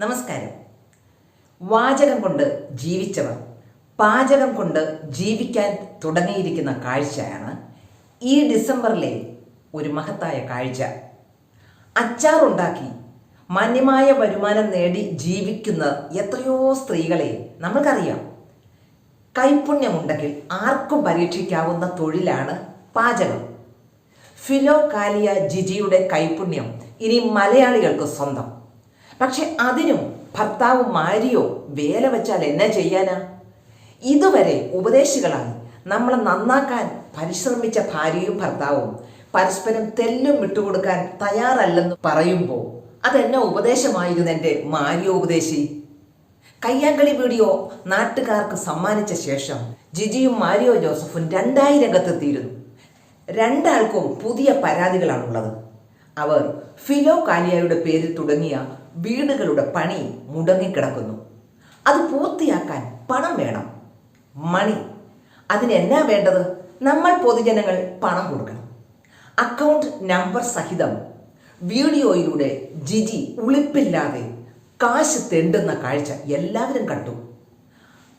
നമസ്കാരം. വാചകം കൊണ്ട് ജീവിച്ചവർ പാചകം കൊണ്ട് ജീവിക്കാൻ തുടങ്ങിയിരിക്കുന്ന കാഴ്ചയാണ് ഈ ഡിസംബറിലെ ഒരു മഹത്തായ കാഴ്ച. അച്ചാറുണ്ടാക്കി മാന്യമായ വരുമാനം നേടി ജീവിക്കുന്ന എത്രയോ സ്ത്രീകളെ നമ്മൾക്കറിയാം. കൈപുണ്യമുണ്ടെങ്കിൽ ആർക്കും പരീക്ഷിക്കാവുന്ന തൊഴിലാണ് പാചകം. ഫിലോ കാലിയ ജിജിയുടെ കൈപുണ്യം ഇനി മലയാളികൾക്ക് സ്വന്തം. പക്ഷെ അതിനും ഭർത്താവ് മാരിയോ വേല വെച്ചാൽ എന്നാ ചെയ്യാനാ? ഇതുവരെ ഉപദേശികളായി നമ്മളെ നന്നാക്കാൻ പരിശ്രമിച്ച ഭാര്യയും ഭർത്താവും പരസ്പരം തെല്ലും വിട്ടുകൊടുക്കാൻ തയ്യാറല്ലെന്ന് പറയുമ്പോൾ അതെന്നെ ഉപദേശമായിരുന്നു എന്റെ മാരിയോ ഉപദേശി? കയ്യാങ്കളി വീഡിയോ നാട്ടുകാർക്ക് സമ്മാനിച്ച ശേഷം ജിജിയും മാരിയോ ജോസഫും രണ്ടായി രംഗത്തെത്തിയിരുന്നു. രണ്ടാൾക്കും പുതിയ പരാതികളാണുള്ളത്. അവർ ഫിലോ കാലിയായുടെ പേരിൽ തുടങ്ങിയ വീടുകളുടെ പണി മുടങ്ങിക്കിടക്കുന്നു. അത് പൂർത്തിയാക്കാൻ പണം വേണം. മണി. അതിനെന്നാ വേണ്ടത്? നമ്മൾ പൊതുജനങ്ങൾ പണം കൊടുക്കണം. അക്കൗണ്ട് നമ്പർ സഹിതം വീഡിയോയിലൂടെ ജിജി ഉളിപ്പില്ലാതെ കാശ് തെണ്ടുന്ന കാഴ്ച എല്ലാവരും കണ്ടു.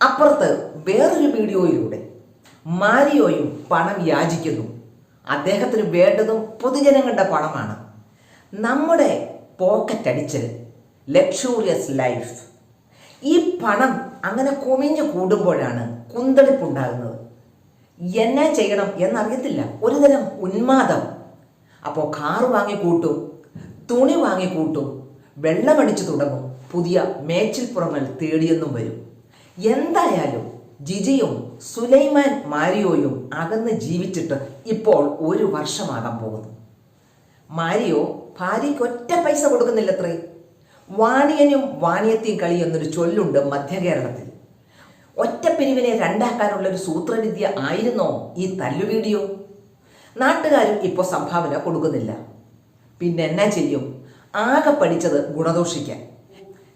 അപ്പുറത്ത് വേറൊരു വീഡിയോയിലൂടെ മാരിയോയും പണം യാചിക്കുന്നു. അദ്ദേഹത്തിന് വേണ്ടതും പൊതുജനങ്ങളുടെ പണമാണ്. നമ്മുടെ പോക്കറ്റ് അടിച്ചൽ ലക്ഷൂറിയസ് ലൈഫ് ഈ പണം അങ്ങനെ കുമിഞ്ഞു കൂടുമ്പോഴാണ് കുന്തളിപ്പുണ്ടാകുന്നത്. എന്നെ ചെയ്യണം എന്നറിയത്തില്ല. ഒരുതരം ഉന്മാദം. അപ്പോൾ കാറ് വാങ്ങിക്കൂട്ടും തുണി വാങ്ങിക്കൂട്ടും വെള്ളമടിച്ചു തുടങ്ങും പുതിയ മേച്ചിൽപ്പുറങ്ങൾ തേടിയെന്നും വരും. എന്തായാലും ജിജിയും സുലൈമാൻ മാരിയോയും അകന്ന് ജീവിച്ചിട്ട് ഇപ്പോൾ ഒരു വർഷമാകാൻ പോകുന്നു. മാരിയോ ഭാര്യയ്ക്ക് ഒറ്റ പൈസ കൊടുക്കുന്നില്ലത്രേ. വാണിയനും വാണിയത്തെയും കളി എന്നൊരു ചൊല്ലുണ്ട് മധ്യകേരളത്തിൽ. ഒറ്റപ്പിരിവിനെ രണ്ടാക്കാനുള്ള ഒരു സൂത്രവിദ്യ ആയിരുന്നോ ഈ തല്ലു വീഡിയോ നാട്ടുകാരും ഇപ്പോൾ സംഭാവന കൊടുക്കുന്നില്ല. പിന്നെ എന്നാ ചെയ്യും? ആകെ പഠിച്ചത് ഗുണദോഷിക്കാൻ.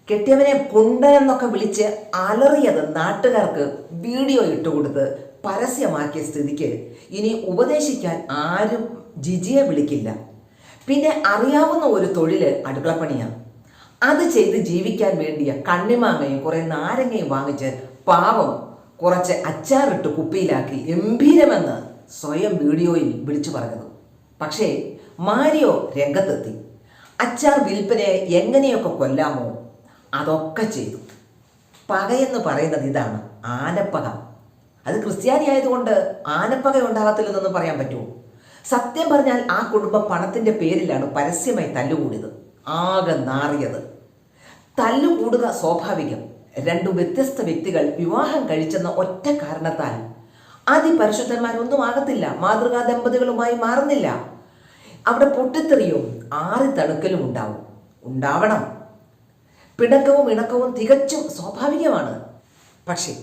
കെട്ടിയവനെ കുണ്ടനെന്നൊക്കെ വിളിച്ച് അലറിയത് നാട്ടുകാർക്ക് വീഡിയോ ഇട്ടുകൊടുത്ത് പരസ്യമാക്കിയ സ്ഥിതിക്ക് ഇനി ഉപദേശിക്കാൻ ആരും ജിജിയെ വിളിക്കില്ല. പിന്നെ അറിയാവുന്ന ഒരു തൊഴിൽ അടുക്കളപ്പണിയാണ്. അത് ചെയ്ത് ജീവിക്കാൻ വേണ്ടിയ കണ്ണിമാങ്ങയും കുറെ നാരങ്ങയും വാങ്ങിച്ച് പാവം കുറച്ച് അച്ചാറിട്ട് കുപ്പിയിലാക്കി ഗംഭീരമെന്ന് സ്വയം വീഡിയോയിൽ വിളിച്ചു പറഞ്ഞത്. പക്ഷേ മാരിയോ രംഗത്തെത്തി. അച്ചാർ വിൽപ്പനയെ എങ്ങനെയൊക്കെ കൊല്ലാമോ അതൊക്കെ ചെയ്തു. പകയെന്ന് പറയുന്നത് ഇതാണ് ആനപ്പക. അത് ക്രിസ്ത്യാനി ആയതുകൊണ്ട് ആനപ്പക ഉണ്ടാകത്തില്ലെന്നൊന്നും പറയാൻ പറ്റുമോ? സത്യം പറഞ്ഞാൽ ആ കുടുംബം പണത്തിന്റെ പേരിലാണ് പരസ്യമായി തല്ലുകൂടിയത്. ആകെ നാറിയത്. തല്ലുകൂടുക സ്വാഭാവികം. രണ്ടു വ്യത്യസ്ത വ്യക്തികൾ വിവാഹം കഴിച്ചെന്ന ഒറ്റ കാരണത്താൽ. അതിപരിശുദ്ധന്മാരൊന്നും ആകത്തില്ല. മാതൃകാ ദമ്പതികളുമായി മാറുന്നില്ല. അവിടെ പൊട്ടിത്തെറിയും ആറി തണുക്കലും ഉണ്ടാവും. ഉണ്ടാവണം. പിണക്കവും ഇണക്കവും തികച്ചും സ്വാഭാവികമാണ്. പക്ഷേ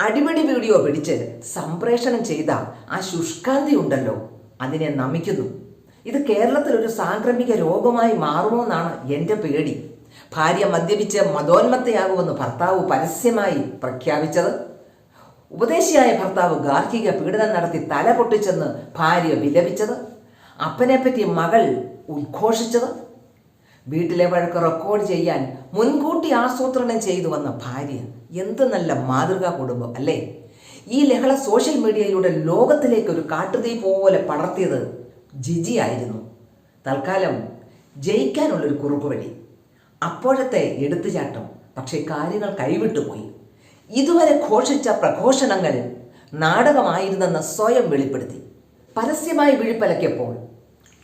അടിപിടി വീഡിയോ പിടിച്ച് സംപ്രേഷണം ചെയ്ത ആ ശുഷ്കാന്തി ഉണ്ടല്ലോ. അതിനെ നമിക്കുന്നു. ഇത് കേരളത്തിൽ ഒരു സാംക്രമിക രോഗമായി മാറുമോ എന്നാണ് എന്റെ പേടി. ഭാര്യ മദ്യപിച്ച് മതോന്മത്തയാകുമെന്ന് ഭർത്താവ് പരസ്യമായി പ്രഖ്യാപിച്ചത്. ഉപദേശിയായ ഭർത്താവ് ഗാർഹിക പീഡനം നടത്തി തല പൊട്ടിച്ചെന്ന് ഭാര്യ വിലപിച്ചത്. അപ്പനെപ്പറ്റി മകൾ ഉദ്ഘോഷിച്ചത്. വീട്ടിലെ വഴക്ക് റെക്കോർഡ് ചെയ്യാൻ മുൻകൂട്ടി ആസൂത്രണം ചെയ്തു വന്ന ഭാര്യ എന്ത് നല്ല മാതൃകാ കുടുംബം അല്ലേ? ഈ ലഹള സോഷ്യൽ മീഡിയയിലൂടെ ലോകത്തിലേക്ക് ഒരു കാട്ടുതീ പോലെ പടർത്തിയത് ജിജി ആയിരുന്നു. തൽക്കാലം ജയിക്കാനുള്ളൊരു കുറുക്കുവഴി അപ്പോഴത്തെ എടുത്തുചാട്ടം പക്ഷേ കാര്യങ്ങൾ കൈവിട്ടുപോയി. ഇതുവരെ ഘോഷിച്ച പ്രഘോഷണങ്ങൾ നാടകമായിരുന്നെന്ന് സ്വയം വെളിപ്പെടുത്തി. പരസ്യമായി വിഴിപ്പലക്കിയപ്പോൾ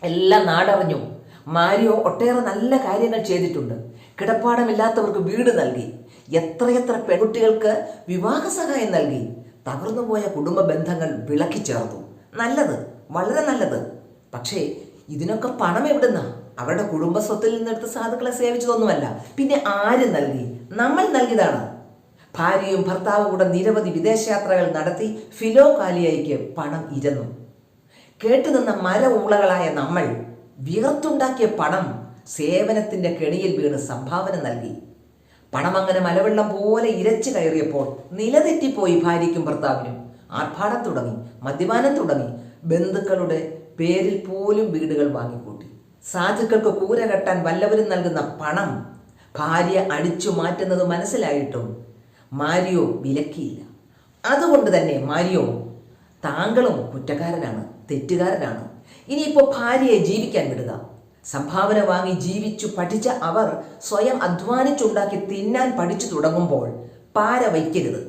എല്ലാം നാടറിഞ്ഞു മാരിയോ ഒട്ടേറെ നല്ല കാര്യങ്ങൾ ചെയ്തിട്ടുണ്ട്. കിടപ്പാടമില്ലാത്തവർക്ക് വീട് നൽകി. എത്രയെത്ര പെൺകുട്ടികൾക്ക് വിവാഹ സഹായം നൽകി. തകർന്നുപോയ കുടുംബ ബന്ധങ്ങൾ വിളക്കി ചേർത്തു നല്ലത് വളരെ നല്ലത്. പക്ഷേ ഇതിനൊക്കെ പണം എവിടുന്ന? അവരുടെ കുടുംബ സ്വത്തിൽ നിന്നെടുത്ത് സാധുക്കളെ സേവിച്ചതൊന്നുമല്ല. പിന്നെ ആര് നൽകി? നമ്മൾ നൽകിയതാണ്. ഭാര്യയും ഭർത്താവും കൂടെ നിരവധി വിദേശയാത്രകൾ നടത്തി ഫിലോ കാലിയയ്ക്ക് പണം ഇരുന്നു. കേട്ടുനിന്ന മര ഊളകളായ നമ്മൾ വിയർത്തുണ്ടാക്കിയ പണം സേവനത്തിന്റെ കെണിയിൽ വീണ് സംഭാവന നൽകി. പണം അങ്ങനെ മലവെള്ളം പോലെ ഇരച്ചു കയറിയപ്പോൾ നിലതെറ്റിപ്പോയി ഭാര്യയ്ക്കും ഭർത്താവിനും. ആർഭാടം തുടങ്ങി മദ്യപാനം തുടങ്ങി. ബന്ധുക്കളുടെ പേരിൽ പോലും വീടുകൾ വാങ്ങിക്കൂട്ടി. സാധുക്കൾക്ക് കൂര കെട്ടാൻ വല്ലവരും നൽകുന്ന പണം ഭാര്യ അടിച്ചു മാറ്റുന്നത് മനസ്സിലായിട്ടും മാരിയോ വിലക്കിയില്ല. അതുകൊണ്ട് തന്നെ മാരിയോ താങ്കളും കുറ്റക്കാരനാണ് തെറ്റുകാരനാണ്. ഇനിയിപ്പോൾ ഭാര്യയെ ജീവിക്കാൻ വിടുക. സംഭാവന വാങ്ങി ജീവിച്ചു പഠിച്ച അവർ സ്വയം അധ്വാനിച്ചുണ്ടാക്കി തിന്നാൻ പഠിച്ചു തുടങ്ങുമ്പോൾ പാര വയ്ക്കരുത്.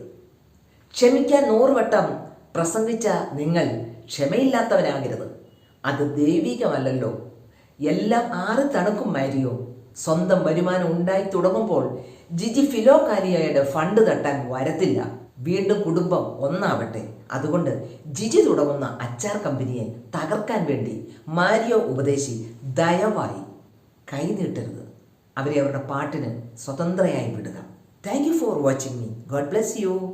ക്ഷമിക്കാൻ നൂറുവട്ടം പ്രസംഗിച്ച നിങ്ങൾ ക്ഷമയില്ലാത്തവനാകരുത്. അത് ദൈവികമല്ലല്ലോ. എല്ലാം ആറ് തണുക്കും മാരിയോ. സ്വന്തം വരുമാനം ഉണ്ടായി തുടങ്ങുമ്പോൾ ജിജി ഫിലോകാരിയയുടെ ഫണ്ട് തട്ടാൻ വരത്തില്ല. വീണ്ടും കുടുംബം ഒന്നാവട്ടെ. അതുകൊണ്ട് ജിജി തുടങ്ങുന്ന അച്ചാർ കമ്പനിയെ തകർക്കാൻ വേണ്ടി മാരിയോ ഉപദേശി ദയവായി കൈനീട്ടരുത് അവരെ അവരുടെ പാട്ടിന് സ്വതന്ത്രയായി വിടുക. Thank you for watching me God bless you